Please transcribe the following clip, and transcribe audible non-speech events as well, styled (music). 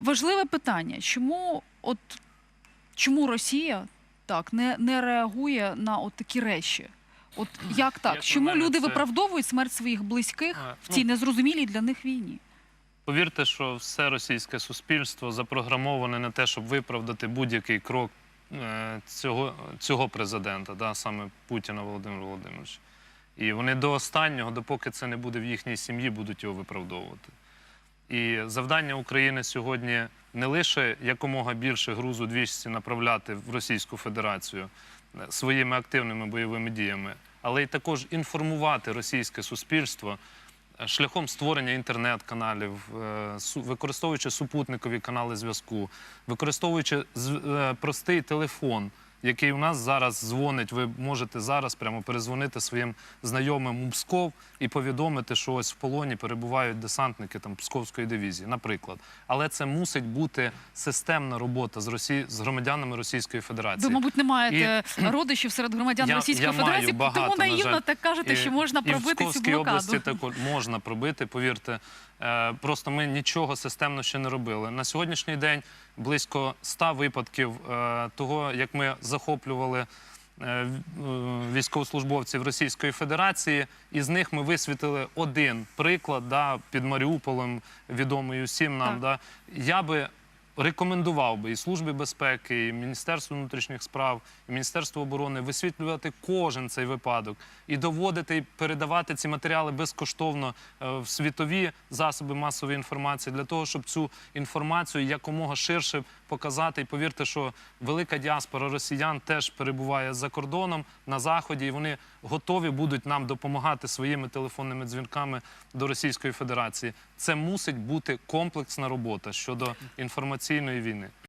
Важливе питання. Чому от чому Росія так не, не реагує на от такі речі? От як так? Як Чому мене, люди це- виправдовують смерть своїх близьких А, в цій ну, незрозумілій для них війні? Повірте, що все російське суспільство запрограмоване на те, щоб виправдати будь-який крок е, цього, цього президента, да, саме Путіна Володимира Володимировича. І вони до останнього, допоки це не буде в їхній сім'ї, будуть його виправдовувати. І завдання України сьогодні не лише якомога більше грузу 200 направляти в Російську Федерацію е, своїми активними бойовими діями, але й також інформувати російське суспільство е, шляхом створення інтернет-каналів, е, використовуючи супутникові канали зв'язку, використовуючи простий телефон. Який у нас зараз дзвонить, ви можете зараз прямо перезвонити своїм знайомим у Псков і повідомити, що ось в полоні перебувають десантники там Псковської дивізії, наприклад. Але це мусить бути системна робота з Росії з громадянами Російської Федерації. Ви, мабуть, не маєте (clears throat) родичів серед громадян Я- Російської я маю Федерації, багато, тому на наївно так кажете, що можна і в пробити цю блокаду. області також можна пробити, повірте. Е, Просто ми нічого системно ще не робили. На сьогоднішній день близько 100 випадків е, того, як ми захоплювали е, військовослужбовців Російської Федерації. Із них ми висвітили один приклад да, під Маріуполем, відомий усім нам. Так. Да. Я би рекомендував би і Службі безпеки, і Міністерству внутрішніх справ, і Міністерству оборони висвітлювати кожен цей випадок і доводити і передавати ці матеріали безкоштовно е, в світові засоби масової інформації для того, щоб цю інформацію якомога ширше показати. І повірте, що велика діаспора росіян теж перебуває за кордоном на заході, і вони готові будуть нам допомагати своїми телефонними дзвінками до Російської Федерації. Це мусить бути комплексна робота щодо інформаційної війни.